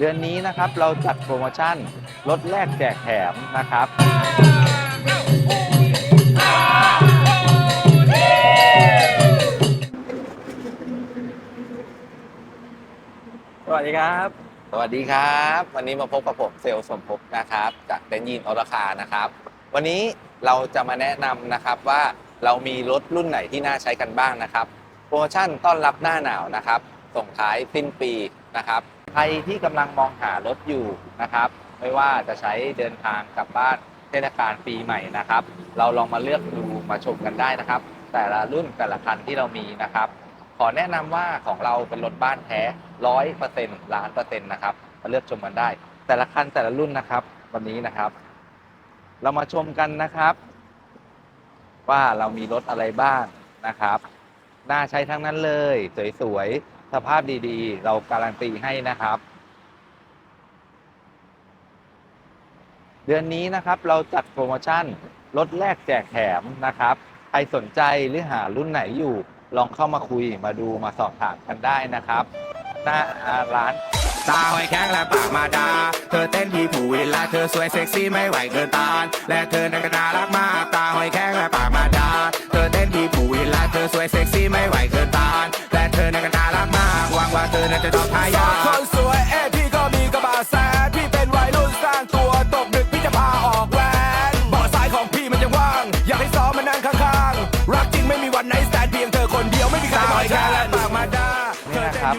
เดือนนี้นะครับเราจัดโปรโมชั่นลดแลกแจกแถมนะครับ สวัสดีครับ สวัสดีครับ วันนี้มาพบกับผมเซลล์สมภพนะครับ จากเต็นยีนออราคานะครับ วันนี้เราจะมาแนะนำนะครับว่าเรามีรถรุ่นไหนที่น่าใช้กันบ้างนะครับ โปรโมชั่นต้อนรับหน้าหนาวนะครับ ส่งท้ายสิ้นปีนะครับ รที่กำลังมองหารถอยู่นะครับ ไม่ว่าจะใช้เดินทางกลับบ้านเทศกาลปีใหม่นะครับ เราลองมาเลือกดูมาชมกันได้นะครับ แต่ละรุ่นแต่ละคันที่เรามีนะครับ ขอแนะนำว่าของเราเป็นรถบ้านแท้ร้อยเปอร์เซ็นต์ล้านเปอร์เซ็นต์นะครับมาเลือกชมกันได้ แต่ละคันแต่ละรุ่นนะครับ วันนี้นะครับ เรามาชมกันนะครับ ว่าเรามีรถอะไรบ้างนะครับ น่าใช้ทั้งนั้นเลย สวยๆ สภาพดีๆ เราการันตีให้นะครับ เดือนนี้นะครับเราจัดโปรโมชั่นลดแลกแจกแถมนะครับ ใครสนใจหรือหารุ่นไหนอยู่ ลองเข้ามาคุยมาดูมาสอบถามกันได้นะครับ หน้าร้านตาหอยแข็งและปากมาดา เธอเต้นที่ผู้วิลาเธอสวยเซ็กซี่ไม่ไหวเกินต้านและเธอนั้นก็น่ารักมากตาหอยแข็งและปากมาดา เธอเต้นที่ผู้วิลาเธอสวยเซ็กซี่ไม่ไหวเกินต้านแล ธอนั้นก็น่ารักมากหวังว่าเธอนั้นจะต้องทายาทคนสวยเอ้พี่ก็มีกระบะแสนพี่เป็นวัยรุ่นสร้างตัวตกดึกพี่จะพาออกแหวนเบาะซ้ายของพี่มันยังว่าง อยากให้ซ้อมมานั่งข้างๆ รักจริงไม่มีวันไหนสแตนเพียงเธอคนเดียวไม่มีใครมาแค่และปากมาดานี่นะครับ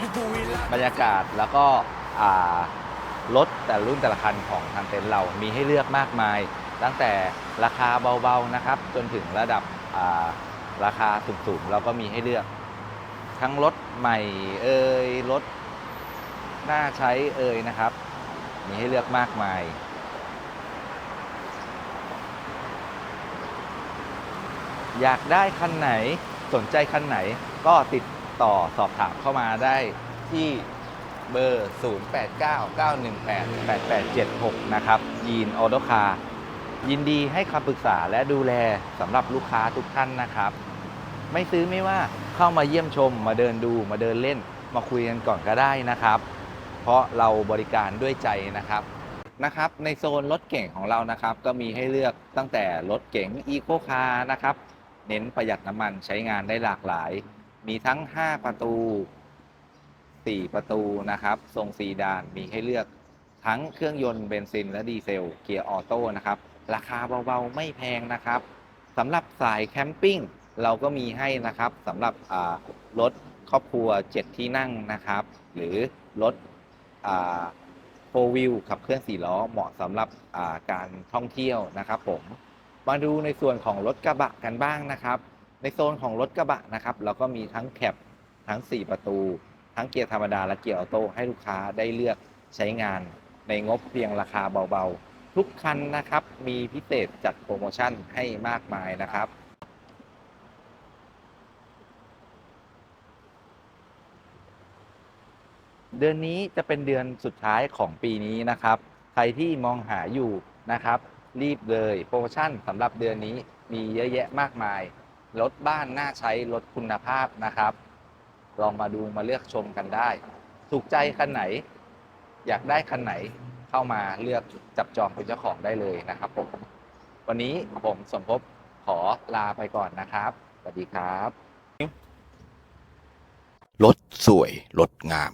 บรรยากาศแล้วก็อ่ารถแต่ละรุ่นแต่ละคันของทางเต็นท์เรามีให้เลือกมากมาย ตั้งแต่ราคาเบาๆนะครับ จนถึงระดับอ่าราคาสูงๆเราก็มีให้เลือก ทั้งรถใหม่เอ่ยรถน่าใช้เอ่ยนะครับ มีให้เลือกมากมาย อยากได้คันไหนสนใจคันไหนก็ติดต่อสอบถามเข้ามาได้ที่เบอร์ 0899188876 นะครับยีนออโตคายินดีให้คำปรึกษาและดูแลสำหรับลูกค้าทุกท่านนะครับ ไม่ซื้อไม่ว่า เข้ามาเยี่ยมชม มาเดินดูมาเดินเล่น มาคุยกันก่อนก็ได้นะครับ เพราะเราบริการด้วยใจนะครับนะครับในโซนรถเก่งของเรานะครับ ก็มีให้เลือกตั้งแต่รถเก๋งอีโคคาร์นะครับ เน้นประหยัดน้ำมันใช้งานได้หลากหลาย มีทั้ง 5 ประตู 4 ประตูนะครับ ทรงซีดานมีให้เลือกทั้งเครื่องยนต์เบนซินและดีเซล เกียร์ออโต้นะครับ ราคาเบาๆ ไม่แพงนะครับสำหรับสายแคมปิ้ง เราก็มีให้นะครับสำหรับรถครอบครัว 7 ที่นั่งนะครับ หรือรถโฟวิวขับเคลื่อน4ล้อเหมาะสำหรับการท่องเที่ยวนะครับผมมาดูในส่วนของรถกระบะกันบ้างนะครับ ในโซนของรถกระบะนะครับ เราก็มีทั้งแคปทั้ง 4 ประตู ทั้งเกียร์ธรรมดาและเกียร์ออโต้ให้ลูกค้าได้เลือกใช้งานในงบเพียงราคาเบาๆ ทุกคันนะครับมีพิเศษจัดโปรโมชั่นให้มากมายนะครับ เดือนนี้จะเป็นเดือนสุดท้ายของปีนี้นะครับ ใครที่มองหาอยู่นะครับ รีบเลยโปรโมชั่นสำหรับเดือนนี้มีเยอะแยะมากมายรถบ้านน่าใช้รถคุณภาพนะครับ ลองมาดูมาเลือกชมกันได้ ถูกใจคันไหน อยากได้คันไหนเข้ามาเลือกจับจองเป็นเจ้าของได้เลยนะครับผมวันนี้ผมสมภพขอลาไปก่อนนะครับสวัสดีครับ รถสวย รถงาม